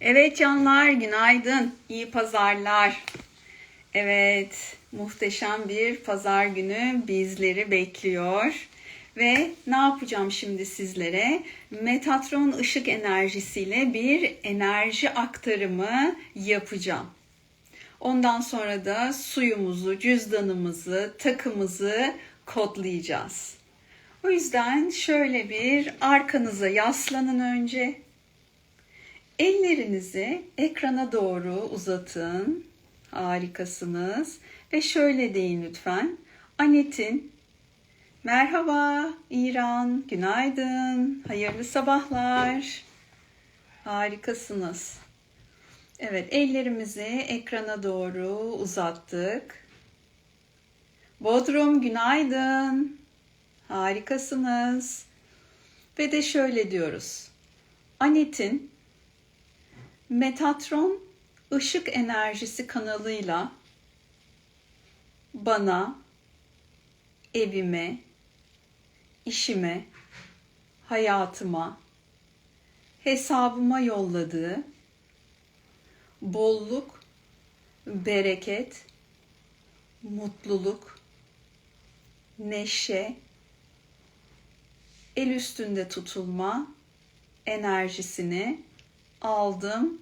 Evet canlar günaydın. İyi pazarlar. Evet muhteşem bir pazar günü bizleri bekliyor. Ve ne yapacağım şimdi sizlere? Metatron ışık enerjisiyle bir enerji aktarımı yapacağım. Ondan sonra da suyumuzu, cüzdanımızı, takımızı kodlayacağız. O yüzden şöyle bir arkanıza yaslanın önce. Ellerinizi ekrana doğru uzatın. Harikasınız. Ve şöyle deyin lütfen. Anet'in merhaba İran, günaydın, hayırlı sabahlar. Harikasınız. Evet, ellerimizi ekrana doğru uzattık. Bodrum günaydın. Harikasınız. Ve de şöyle diyoruz. Anet'in Metatron ışık enerjisi kanalıyla bana, evime, işime, hayatıma, hesabıma yolladığı bolluk, bereket, mutluluk, neşe, el üstünde tutulma enerjisini aldım,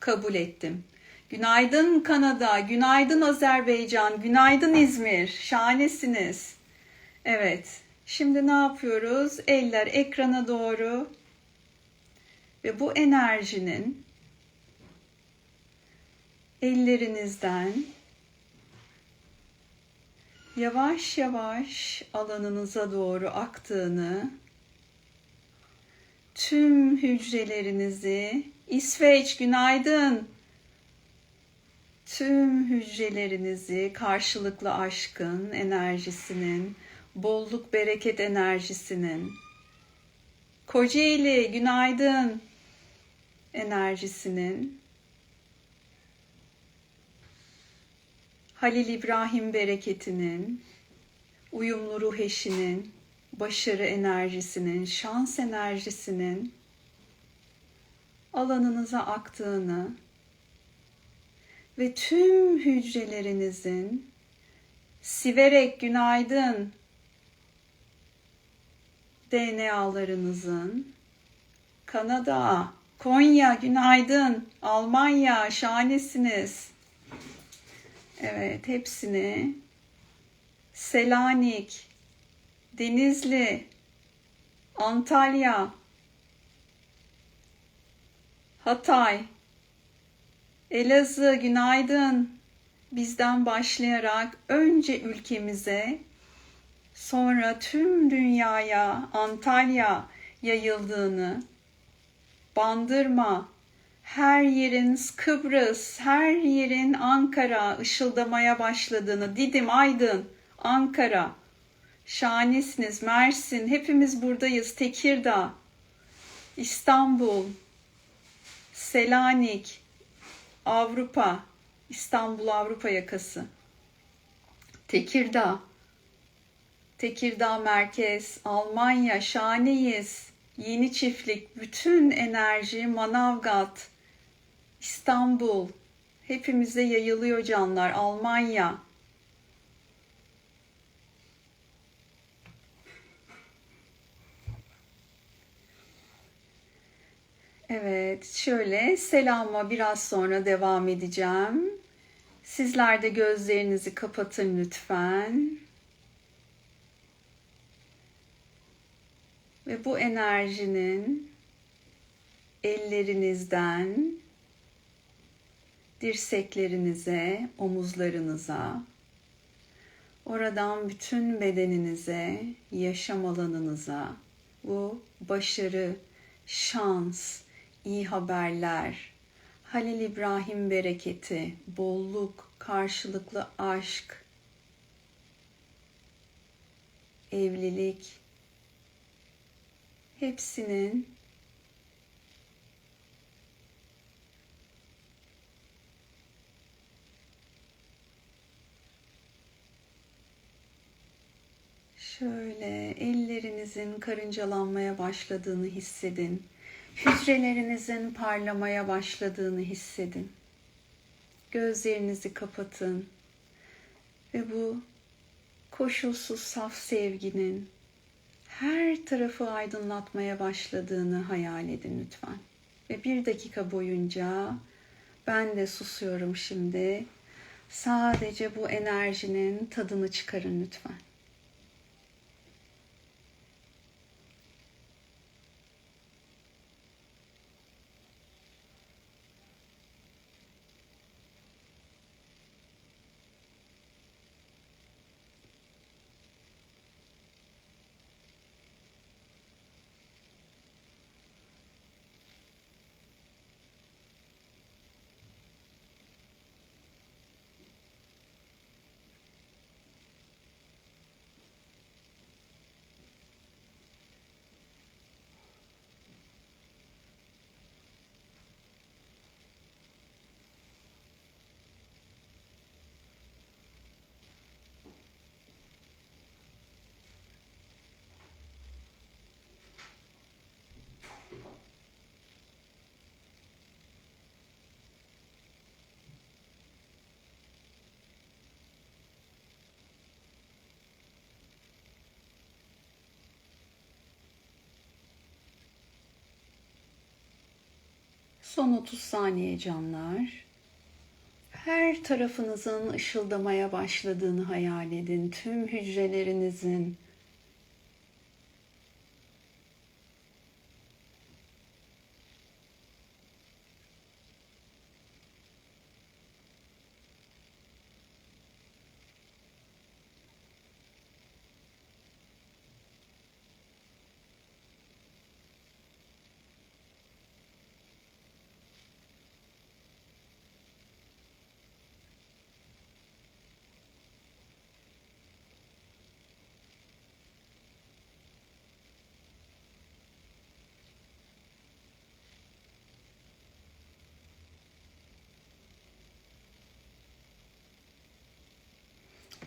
kabul ettim. Günaydın Kanada, günaydın Azerbaycan, günaydın İzmir. Şahanesiniz. Evet. Şimdi ne yapıyoruz? Eller ekrana doğru. Ve bu enerjinin ellerinizden yavaş yavaş alanınıza doğru aktığını tüm hücrelerinizi. İsveç günaydın. Tüm hücrelerinizi karşılıklı aşkın enerjisinin bolluk bereket enerjisinin Kocaeli günaydın enerjisinin Halil İbrahim bereketinin, uyumlu ruh eşinin, başarı enerjisinin, şans enerjisinin alanınıza aktığını ve tüm hücrelerinizin siverek günaydın DNA'larınızın Kanada, Konya günaydın, Almanya şahanesiniz. Evet, hepsini Selanik, Denizli, Antalya, Hatay, Elazığ günaydın. Bizden başlayarak önce ülkemize, sonra tüm dünyaya, Antalya yayıldığını, Bandırma, her yerin Kıbrıs, her yerin Ankara ışıldamaya başladığını, Didim, Aydın, Ankara, şahanesiniz, Mersin, hepimiz buradayız, Tekirdağ, İstanbul, Selanik, Avrupa, İstanbul Avrupa yakası, Tekirdağ, Tekirdağ merkez, Almanya, şahaneyiz, Yeni Çiftlik, bütün enerji, Manavgat, İstanbul, hepimize yayılıyor canlar. Almanya. Evet, şöyle selama biraz sonra devam edeceğim. Sizler de gözlerinizi kapatın lütfen. Ve bu enerjinin ellerinizden dirseklerinize, omuzlarınıza, oradan bütün bedeninize, yaşam alanınıza bu başarı, şans, iyi haberler, Halil İbrahim bereketi, bolluk, karşılıklı aşk, evlilik. Hepsinin Şöyle ellerinizin karıncalanmaya başladığını hissedin. Hücrelerinizin parlamaya başladığını hissedin. Gözlerinizi kapatın ve bu koşulsuz saf sevginin her tarafı aydınlatmaya başladığını hayal edin lütfen. Ve bir dakika boyunca ben de susuyorum şimdi. Sadece bu enerjinin tadını çıkarın lütfen. Son 30 saniye canlar. Her tarafınızın ışıldamaya başladığını hayal edin. Tüm hücrelerinizin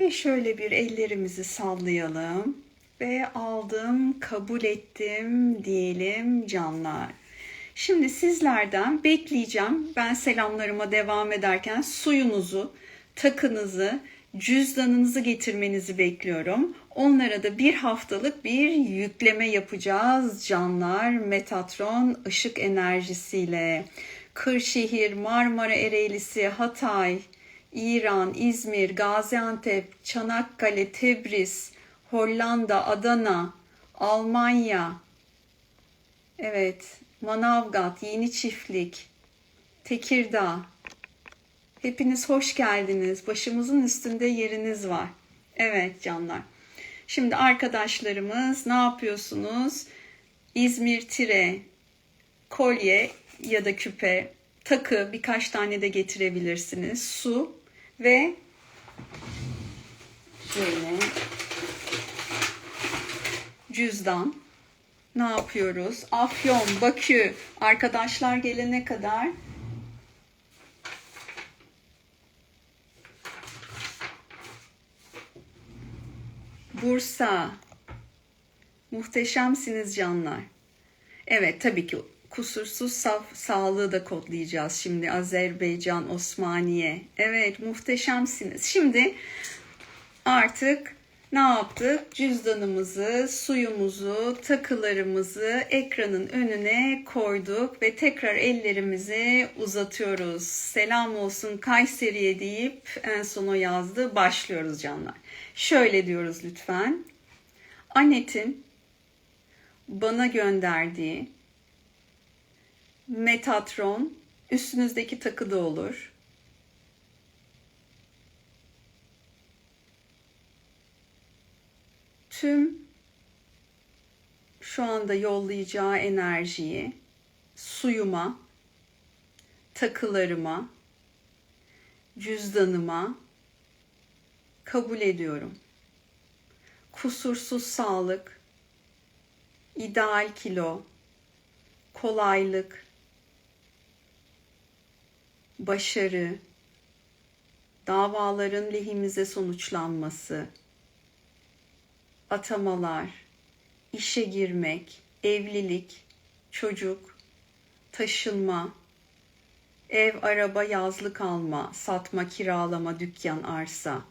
Ve şöyle bir ellerimizi sallayalım ve aldım, kabul ettim diyelim canlar. Şimdi sizlerden bekleyeceğim. Ben selamlarıma devam ederken suyunuzu, takınızı, cüzdanınızı getirmenizi bekliyorum. Onlara da bir haftalık bir yükleme yapacağız canlar. Metatron ışık enerjisiyle. Kırşehir, Marmara Ereğlisi, Hatay, İran, İzmir, Gaziantep, Çanakkale, Tebriz, Hollanda, Adana, Almanya, evet, Manavgat, Yeni Çiftlik, Tekirdağ. Hepiniz hoş geldiniz. Başımızın üstünde yeriniz var. Evet canlar. Şimdi arkadaşlarımız ne yapıyorsunuz? İzmir tire, kolye ya da küpe, takı birkaç tane de getirebilirsiniz. Su, ve şöyle cüzdan ne yapıyoruz? Afyon, Bakü arkadaşlar gelene kadar Bursa muhteşemsiniz canlar. Evet tabii ki kusursuz saf sağlığı da kodlayacağız şimdi Azerbaycan, Osmaniye. Evet muhteşemsiniz. Şimdi artık ne yaptık? Cüzdanımızı, suyumuzu, takılarımızı ekranın önüne koyduk ve tekrar ellerimizi uzatıyoruz. Selam olsun Kayseri'ye deyip en sona yazdı. Başlıyoruz canlar. Şöyle diyoruz lütfen. Anet'in bana gönderdiği Metatron üstünüzdeki takı da olur. Tüm şu anda yollayacağı enerjiyi suyuma, takılarıma, cüzdanıma kabul ediyorum. Kusursuz sağlık, ideal kilo, kolaylık, başarı, davaların lehimize sonuçlanması, atamalar, işe girmek, evlilik, çocuk, taşınma, ev, araba, yazlık alma, satma, kiralama, dükkan, arsa.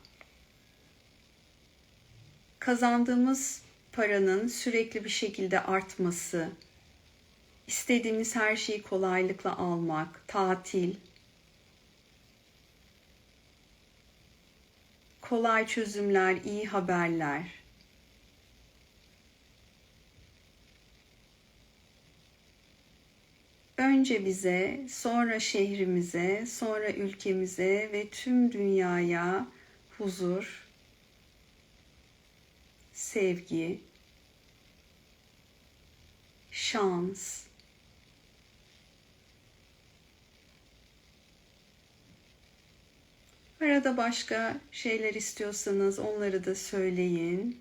Kazandığımız paranın sürekli bir şekilde artması, istediğimiz her şeyi kolaylıkla almak, tatil, kolay çözümler, iyi haberler. Önce bize, sonra şehrimize, sonra ülkemize ve tüm dünyaya huzur, sevgi, şans, Arada başka şeyler istiyorsanız onları da söyleyin.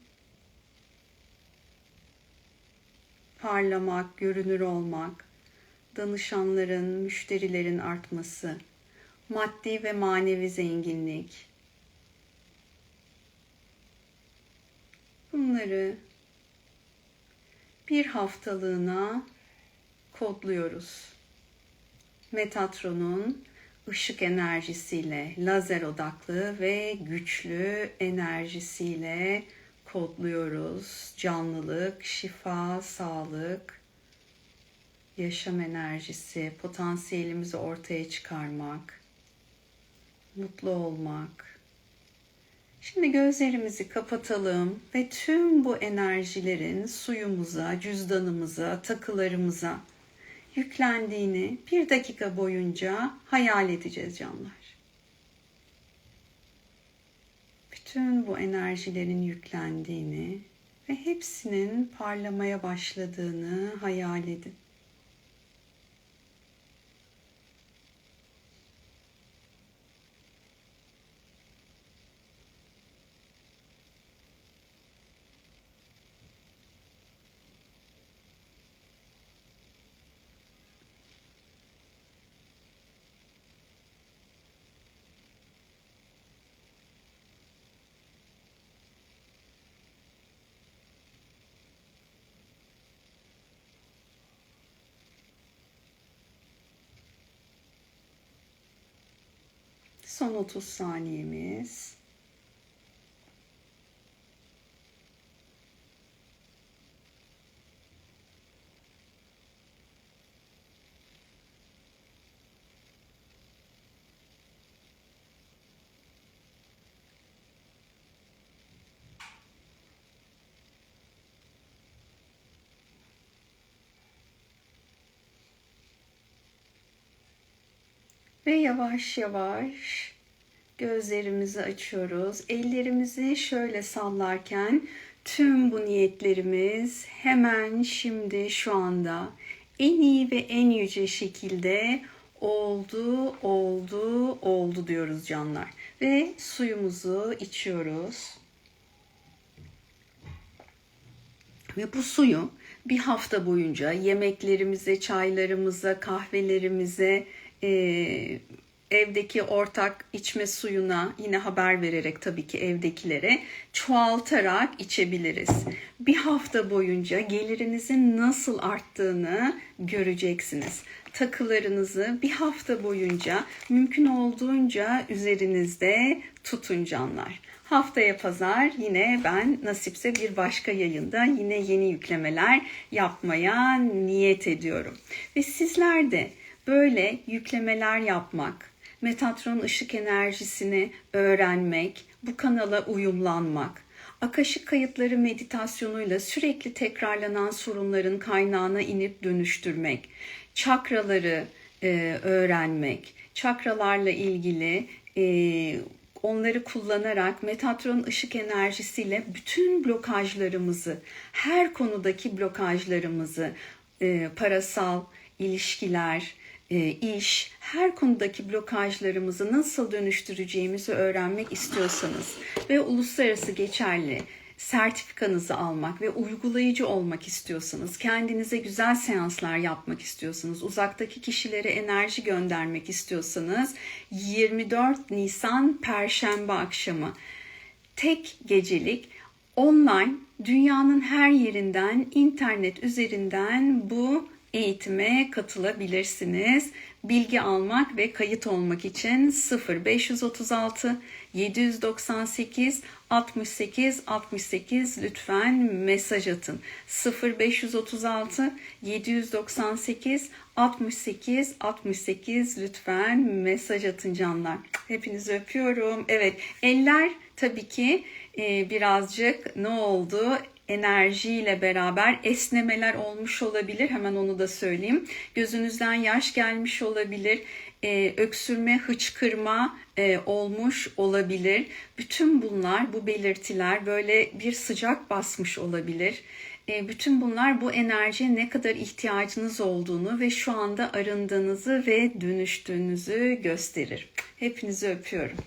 Parlamak, görünür olmak, danışanların, müşterilerin artması, maddi ve manevi zenginlik. Bunları bir haftalığına kodluyoruz. Metatron'un ışık enerjisiyle, lazer odaklı ve güçlü enerjisiyle kodluyoruz. Canlılık, şifa, sağlık, yaşam enerjisi, potansiyelimizi ortaya çıkarmak, mutlu olmak. Şimdi gözlerimizi kapatalım ve tüm bu enerjilerin suyumuza, cüzdanımıza, takılarımıza yüklendiğini bir dakika boyunca hayal edeceğiz canlar. Bütün bu enerjilerin yüklendiğini ve hepsinin parlamaya başladığını hayal edin. Son 30 saniyemiz. Ve yavaş yavaş gözlerimizi açıyoruz. Ellerimizi şöyle sallarken tüm bu niyetlerimiz hemen şimdi şu anda en iyi ve en yüce şekilde oldu, oldu, oldu diyoruz canlar. Ve suyumuzu içiyoruz. Ve bu suyu bir hafta boyunca yemeklerimize, çaylarımıza, kahvelerimize, e, evdeki ortak içme suyuna yine haber vererek tabii ki evdekilere çoğaltarak içebiliriz. Bir hafta boyunca gelirinizin nasıl arttığını göreceksiniz. Takılarınızı bir hafta boyunca mümkün olduğunca üzerinizde tutun canlar. Haftaya pazar yine ben nasipse bir başka yayında yine yeni yüklemeler yapmaya niyet ediyorum. Ve sizler de böyle yüklemeler yapmak, Metatron ışık enerjisini öğrenmek, bu kanala uyumlanmak, akaşık kayıtları meditasyonuyla sürekli tekrarlanan sorunların kaynağına inip dönüştürmek, çakraları e, öğrenmek, çakralarla ilgili e, onları kullanarak Metatron ışık enerjisiyle bütün blokajlarımızı, her konudaki blokajlarımızı, e, parasal, ilişkiler, iş, her konudaki blokajlarımızı nasıl dönüştüreceğimizi öğrenmek istiyorsanız ve uluslararası geçerli sertifikanızı almak ve uygulayıcı olmak istiyorsanız, kendinize güzel seanslar yapmak istiyorsanız, uzaktaki kişilere enerji göndermek istiyorsanız 24 Nisan Perşembe akşamı tek gecelik online dünyanın her yerinden internet üzerinden bu eğitime katılabilirsiniz. Bilgi almak ve kayıt olmak için 0536 798 68 68 lütfen mesaj atın. 0536 798 68 68 lütfen mesaj atın canlar. Hepinizi öpüyorum. Evet eller tabii ki e, birazcık ne oldu? Enerjiyle beraber esnemeler olmuş olabilir. Hemen onu da söyleyeyim. Gözünüzden yaş gelmiş olabilir. Ee, öksürme, hıçkırma e, olmuş olabilir. Bütün bunlar, bu belirtiler böyle bir sıcak basmış olabilir. E, bütün bunlar bu enerjiye ne kadar ihtiyacınız olduğunu ve şu anda arındığınızı ve dönüştüğünüzü gösterir. Hepinizi öpüyorum.